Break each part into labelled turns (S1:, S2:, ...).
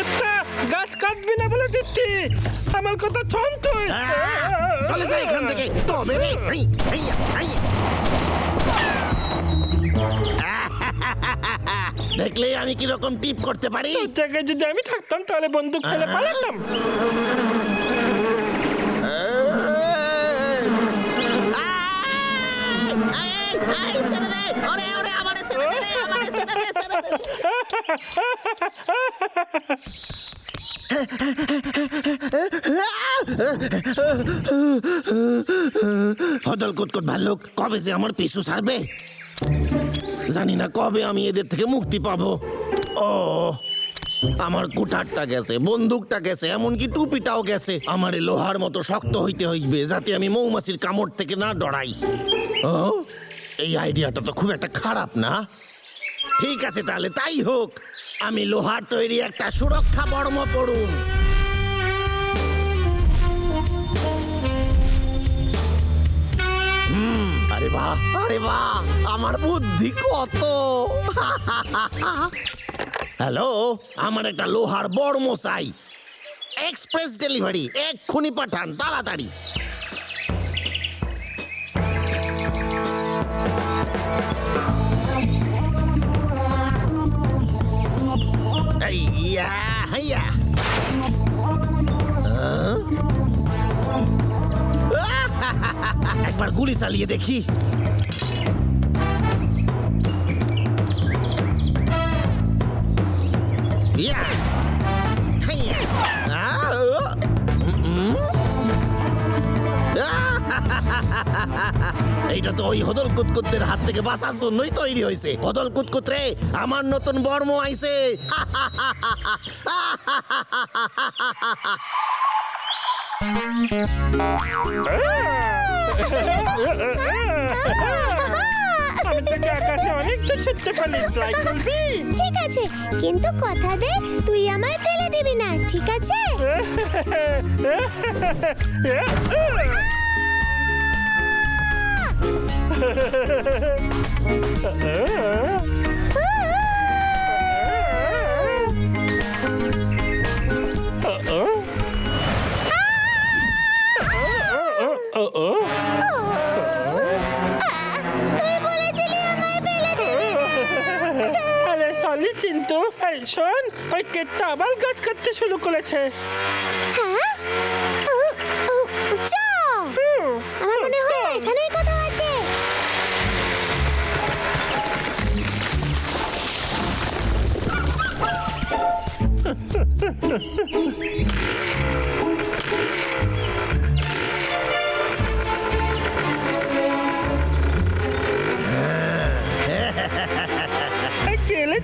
S1: কিত্তা গাছ কাটবি না বলে দিচ্ছি। আমার কথা ছন তুই।
S2: চলে যা এখান থেকে। তবে রে। এই, এই, এই। দেখলে আমি কি রকম টিপ করতে পারি?
S1: তোর জায়গায় যদি আমি থাকতাম তাহলে বন্দুক ফেলে পালাতাম।
S2: হদল কুতকুত ভাল্লুক, কবে যে আমার পিছু ছাড়বে? জানি না কবে আমি এদের থেকে মুক্তি পাবো। ও, আমার কুঠারটা গেছে, বন্দুকটা গেছে, এমনকি টুপিটাও গেছে। আমার এই লোহার মতো শক্ত হইতে হইবে, যাতে আমি মৌমাছির কামড় থেকে না ডরাই। ও, এই আইডিয়াটা তো খুব একটা খারাপ না? ঠিক আছে তাহলে, তাই হোক। আমি লোহার তৈরি একটা সুরক্ষা বর্ম পড়ুম। আরে বাহ আরে বাহ, আমার বুদ্ধি কত। হ্যালো, আমার একটা লোহার বড় মশাই এক্সপ্রেস ডেলিভারি, এক্ষুনি পাঠান, তাড়াতাড়ি। এই, ইয়া, হাইয়া। হ্যাঁ? একবার গুলি চালিয়ে দেখি ইয়া! হাইয়া! আও! উম, এইটা তো ওই হদল কুতকুতদের হাত থেকে বাঁচার জন্যই তৈরি হয়েছে। হদল কুতকুত রে আমার নতুন বর্ম আইছে।
S1: আমি তোকে আকাশে অনেকটা ছুটতে পারি ট্রাই করবি?
S3: ঠিক আছে কিন্তু কথা দে তুই আমায় ফেলে দিবি না ঠিক আছে?
S1: আরে সলি চিন্তু এই শোন ওই কেটটা আবার গাছ কাটতে শুরু করেছে।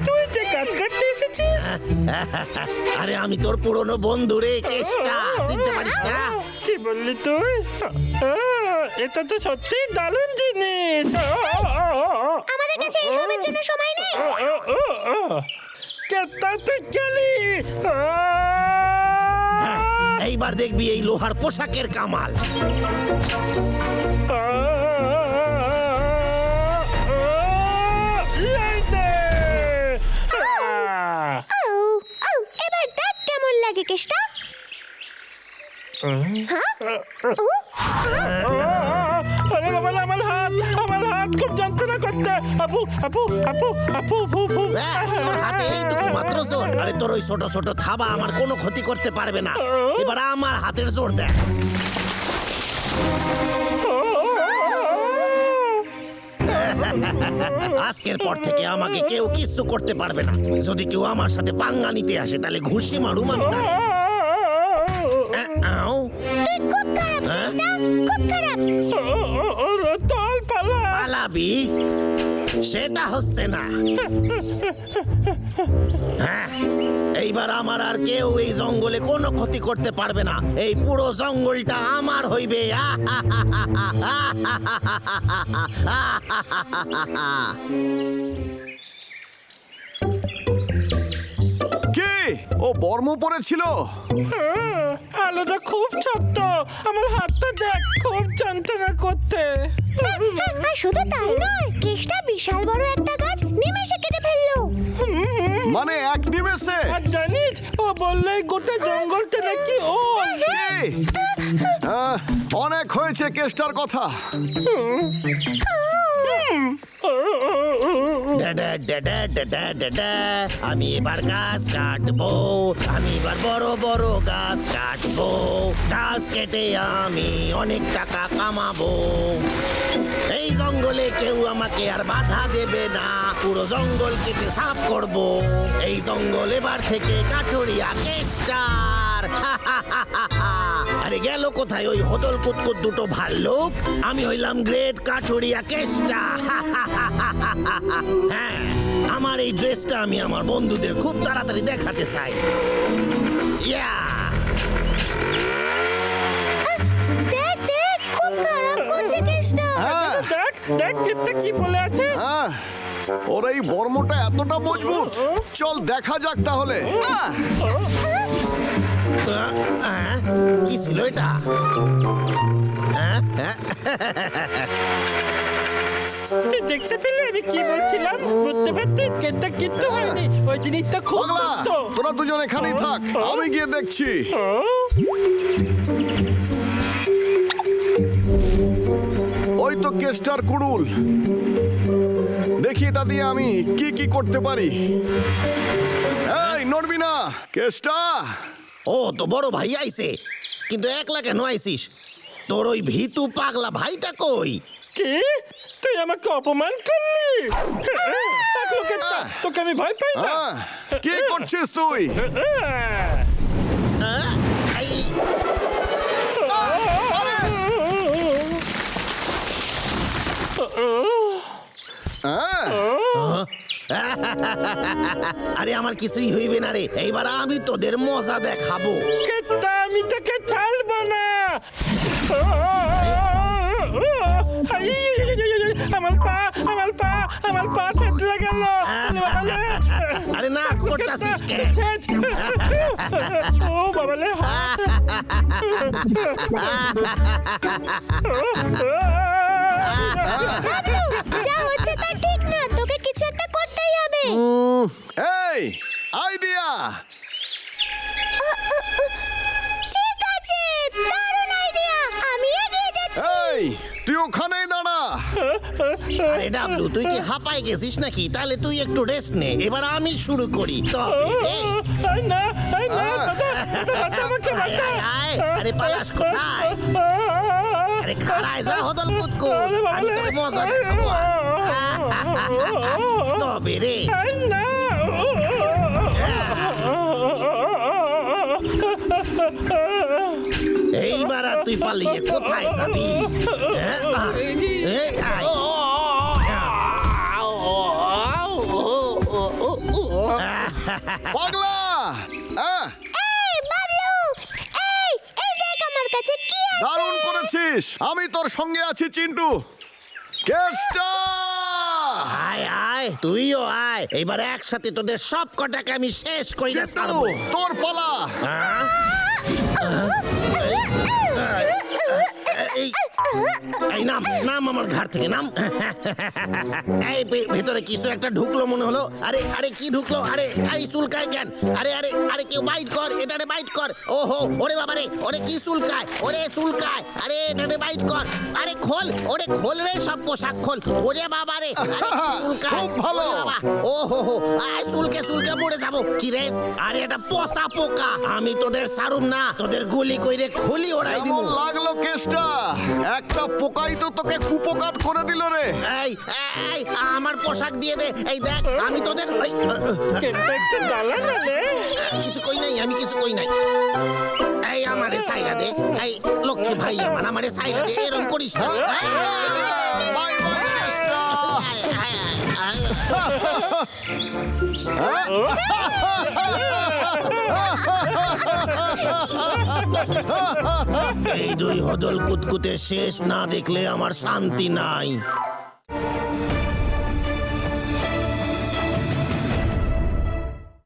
S1: তুই যে এসেছিস?
S2: আরে আমি তোর পুরনো বন্ধু রে কেষ্টা। চিনতে পারিস না?
S1: কি বললি তুই? এটা তো সত্যি দারুণ জিনিস।
S3: আমাদের কাছে এসবের জন্য সময় নেই।
S2: হ্যাঁ, এইবার দেখবি এই লোহার পোশাকের কামাল।
S3: ও ও এবার দেখ কেমন লাগে কেষ্টা হ্যাঁ? ও
S1: আপু আপু আপু আপু ফু ফু
S2: ব্যাস, তোর হাতে এইটুকু মাত্র জোর। আরে তোর ওই ছোট ছোট থাবা আমার কোনো ক্ষতি করতে পারবে না। এবার আমার হাতের জোর দেখ। আজকের পর থেকে আমাকে কেউ কিচ্ছু করতে পারবে না। যদি কেউ আমার সাথে পাঙ্গা নিতে আসে তাহলে ঘুষি মারুম আমি তার। আও,
S3: তুই খুব খারাপ
S2: হ্যাঁ?
S3: কেষ্টা খুব খারাপ।
S1: তল পালা।
S2: পালাবি? সেটা হচ্ছে না। হ্যাঁ এইবার আমার আর কেউ এই জঙ্গলে কোনো ক্ষতি করতে পারবে না। এই পুরো জঙ্গলটা আমার হইবে।
S4: কে? ও বর্ম পড়েছিল?
S1: হ্যাঁ, আলোটা খুব ছোট্ট আমার হাতটা দেখ খুব যন্ত্রণা করতে।
S3: আর শুধু তাই নয় কেসটা বিশাল বড় একটা গাছ নিমেষে কেটে ফেলল।
S4: মানে এক নিমেষে?
S1: আর জানিস ও বললে গোটা জঙ্গলটা নাকি ও
S4: অনেক হয়েছে কেসটার কথা।
S2: আমি এবার গাছ কাটবো, আমি এবার বড় বড় গাছ কাটবো। গাছ কেটে আমি অনেক টাকা কামাবো। এই জঙ্গলে কেউ আমাকে আর বাধা দেবে না, পুরো জঙ্গল কেটে সাফ করব। এই জঙ্গল এবার থেকে কাঠুরিয়া কেস্টার আরে গেল কোথায়? ওই হোদল কুতকুত দুটো ভাল্লুক। আমি হইলাম গ্রেট কাঠুরিয়া কেস্টা হ্যাঁ আমার এই ড্রেসটা আমি আমার বন্ধুদের খুব তাড়াতাড়ি দেখাতে চাই। ইয়া।
S3: দেখ দেখ খুব খারাপ করছে কেসটা
S4: হ্যাঁ।
S1: দেখ দেখ কেটটা কি বলে আছে?
S4: হ্যাঁ ওর এই বর্মটা এতটা মজবুত। চল দেখা যাক তাহলে। আহ!
S2: কি ছিল এটা? হ্যাঁ হ্যাঁ
S1: তুই দেখতে পেলে আমি কি বলছিলাম? বুঝতে পারছিস কেটটা কিচ্ছু হয়নি। ওই জিনিসটা খুব শক্ত।
S4: তোরা দুজন এখানেই থাক। আমি গিয়ে দেখছি। ওই তো কেস্টার কুড়ুল। দেখি এটা দিয়ে আমি কি কি করতে পারি। এই নড়বি না। কেস্টা
S2: ও তো বড় ভাই আইছে। কিন্তু একলা কেন আইছিস? তোর ওই ভিতু পাগলা ভাইটা কই?
S1: কি? তুই আমাকে অপমান করলি? পাগল তোকে আমি ভয় পাই না?
S4: হ্যাঁ কি করছিস তুই?
S2: আহ, এই,
S4: হ্যাঁ
S2: আরে আমার কিছুই হইবে না রে। এইবার আমি তোদের মজা দেখাবো।
S1: আমি তোকে ছাড়বো না। আমার পা আমার পা আমার পা থেতলে গেল।
S2: আরে করতাছিস?
S1: ও
S3: যা হচ্ছে
S4: উম, এই আইডিয়া।
S3: ঠিক আছে দারুণ আইডিয়া। আমি এগিয়ে যাচ্ছি।
S4: এই তুই ওখানেই দাঁড়া।
S2: আরে ডাবলু তুই কি হাঁপায় গেছিস নাকি? তাহলে তুই একটু রেস্ট নে। এবার আমি শুরু করি। তবে রে।
S1: না না দাদা দাদা আমাকে
S2: আয়, আয়, আয়। আরে পালাস কোথায়? আরে খাড়ায় যা হদল কুতকু। আমি তোকে মজা দেখাবো আজ। তবে রে। এইবার আর তুই পালিয়ে কোথায় যাবি? হ্যাঁ?
S4: পাগলা!
S3: কি
S4: দারুণ করেছিস। আমি তোর সঙ্গে আছি চিন্টু। কেস্টা!
S2: আয় আয় তুইও আয়। এবার একসাথে তোদের সব কটাকে আমি শেষ কইরা ছাড়বো।
S4: তোর পালা।
S2: হ্যাঁ? এই নাম নাম আমার ঘাট থেকে নাম। এই ভেতরে কিছু একটা ঢুকলো মনে হলো। আরে আরে কি ঢুকলো? আরে এই চুলকায় কেন? আরে আরে আরে কেউ বাইট কর এটারে বাইট কর। ওহো ওরে বাবা রে ওরে কি চুলকায়? ওরে চুলকায় আরে এটারে বাইট কর। আরে খোল ওরে খোল রে সব পোশাক খোল। ওরে বাবা রে আরে চুলকায়?
S4: ভালো।
S2: বাবা ওহো হো হো আয় চুলকে চুলকে মরে যাব। কি রে আরে এটা পচা পোকা। আমি তোদের সারুম না তোদের গুলি কইরে খুলি ওড়াই দিব
S4: কেমন লাগল কেসটা? একটা পোকাই তো তোকে কুপোকাত করে দিল রে।
S2: এই এই আমার পোশাক দিয়ে দে। এই দেখ আমি তোদের ওই,
S1: কেটটা একটু জ্বালা না রে।
S2: কিছু কই নাই আমি কিছু কই নাই। এই আমারে সাইরা দে। এই লক্ষ্মী ভাই আমার আমারে সাইরা দে এরকম করিস না।
S4: বাই বাই কেসটা।
S2: এই, এই, এই, এই দুই হদল কুতকুতে শেষ না দেখলে আমার শান্তি নাই।